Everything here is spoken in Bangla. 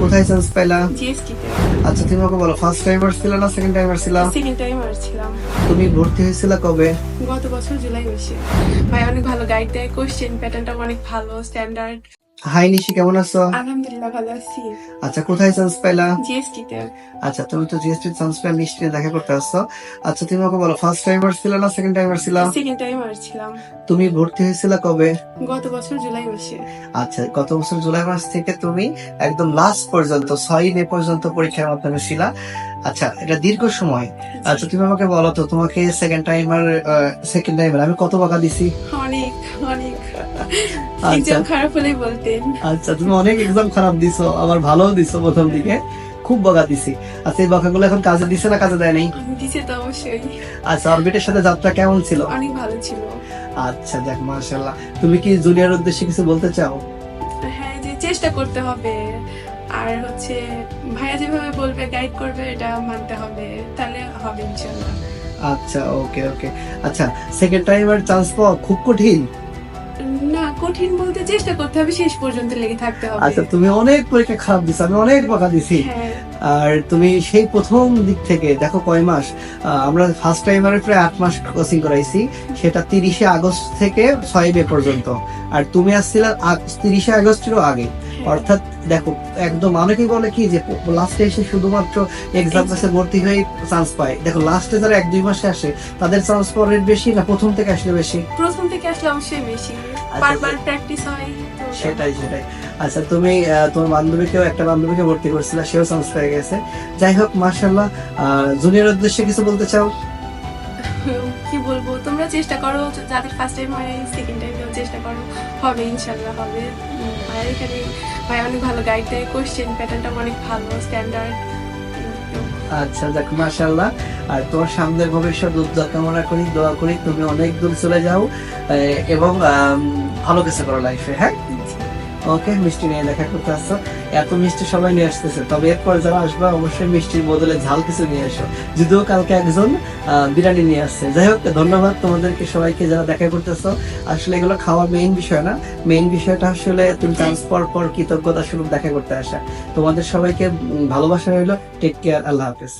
কোথায় চান্স পাইলা? জিএসটিতে আচ্ছা তুমি আমাকে বলো ফার্স্ট টাইমার ছিল না সেকেন্ড টাইমার ছিল? সেকেন্ড টাইমার ছিলাম। তুমি ভর্তি হয়েছিল কবে? গত বছর জুলাই মাসে ভাই অনেক ভালো গাইড দেয় কোশ্চেন প্যাটার্নটা অনেক ভালো স্ট্যান্ডার্ড হাই নিশি কেমন আছো? আলহামদুলিল্লাহ ভালো আছি। আচ্ছা কোথায় চান্স পাইলা? জিএসটিতে আচ্ছা তুমি তো জিএসটি চান্স পাইলা নিশ্চয়ই দেখা করতে আসছো। আচ্ছা তুমি আমাকে বলো ফার্স্ট টাইমার ছিল না সেকেন্ড টাইমার ছিল? সেকেন্ড টাইম ছিলাম। তুমি ভর্তি হয়েছিল কবে? গত বছর জুলাই মাসে। আচ্ছা গত বছর জুলাই মাস থেকে তুমি একদম লাস্ট পর্যন্ত ছয় মে পর্যন্ত পরীক্ষার মাধ্যমে ছিলা। আচ্ছা এটা দীর্ঘ সময়। আচ্ছা তুমি আমাকে বলো তো তোমাকে সেকেন্ড টাইমার সেকেন্ড টাইমার আমি কত টাকা দিছি? অনেক অনেক। এক্সাম খারাপ হলেই বলতেন। আচ্ছা তুমি অনেক এক্সাম খারাপ দিছো আবার ভালো দিছো প্রথম দিকে। খুব বকা দিছি। আচ্ছা এই বকাগুলো এখন কাজে দিছে না কাজে দেয় নাই? দিছে তো অবশ্যই। আচ্ছা অরবিটের সাথে যাত্রা কেমন ছিল? অনেক ভালো ছিল। আচ্ছা দেখ মাশাল্লাহ তুমি কি জুনিয়র উদ্দেশ্যে কিছু বলতে চাও? হ্যাঁ যে চেষ্টা করতে হবে। আর হচ্ছে ভাইয়া যেভাবে বলবে গাইড করবে এটা মানতে হবে। তাহলে হবে ইনশাল্লাহ আচ্ছা ওকে ওকে। আচ্ছা সেকেন্ড টাইম আর চান্স পাওয়া খুব কঠিন? কঠিন বলতে চেষ্টা করতে হবে শেষ পর্যন্ত লেগে থাকতে হবে। আচ্ছা তুমি অনেক পরীক্ষা খারাপ দিছো আমি অনেক বকা দিছি। হ্যাঁ। আর তুমি সেই প্রথম দিক থেকে দেখো কয় মাস আমরা ফার্স্ট টাইমারে প্রায় আট মাস কোচিং করাইছি সেটা তিরিশে আগস্ট থেকে ছয় মে পর্যন্ত। আর তুমি আসছিলে তিরিশে আগস্টেরও আগে। অর্থাৎ দেখো একদম অনেকেই বলে কি যে লাস্টে এসে শুধুমাত্র এক্সাম কাছে ভর্তি হয়ে চান্স পায়। দেখো লাস্টে যারা এক দুই মাসে আসে তাদের চান্স পাওয়ার রেট বেশি না প্রথম থেকে আসলে বেশি? প্রথম থেকে আসলে অবশ্যই বেশি। বারবার প্র্যাকটিস হয়। সেটাই সেটাই। আচ্ছা তুমি তোমার বান্ধবীকেও একটা বান্ধবীকে ভর্তি করছিলে সেও চান্স পেয়ে গেছে। যাই হোক মার্শাল্লাহ জুনিয়র উদ্দেশ্যে কিছু বলতে চাও? কি বলব, তোমরা চেষ্টা করো যাদের ফার্স্ট টাইম হয় সেকেন্ড টাইম চেষ্টা করো, হবে, ইনশাল্লাহ হবে। ভাইয়ার এখানে, ভাই অনেক ভালো গাইড দেয় কোশ্চেন প্যাটার্নটা অনেক ভালো স্ট্যান্ডার্ড আচ্ছা যাক মাশাল্লাহ আর তোমার সামনের ভবিষ্যৎ উজ্জ্বল কামনা করি, দোয়া করি, তুমি অনেক দূর চলে যাও এবং ভালো কিছু করো লাইফে হ্যাঁ? ওকে মিষ্টি নিয়ে দেখা করতে আসছো। এত মিষ্টি সবাই নিয়ে আসতেছে। তবে এরপর যারা আসবে, অবশ্যই মিষ্টির বদলে ঝাল কিছু নিয়ে এসো যদিও কালকে একজন বিরিয়ানি নিয়ে আসছে। যাই হোক, ধন্যবাদ তোমাদেরকে সবাইকে যারা দেখা করতেছো আসলে এগুলো খাওয়ার মেইন বিষয় না। মেইন বিষয়টা আসলে তুমি ট্রান্সফার পর পর কৃতজ্ঞতা স্বরূপ দেখা করতে আসা। তোমাদের সবাইকে ভালোবাসা রইল। টেক কেয়ার আল্লাহ হাফেজ।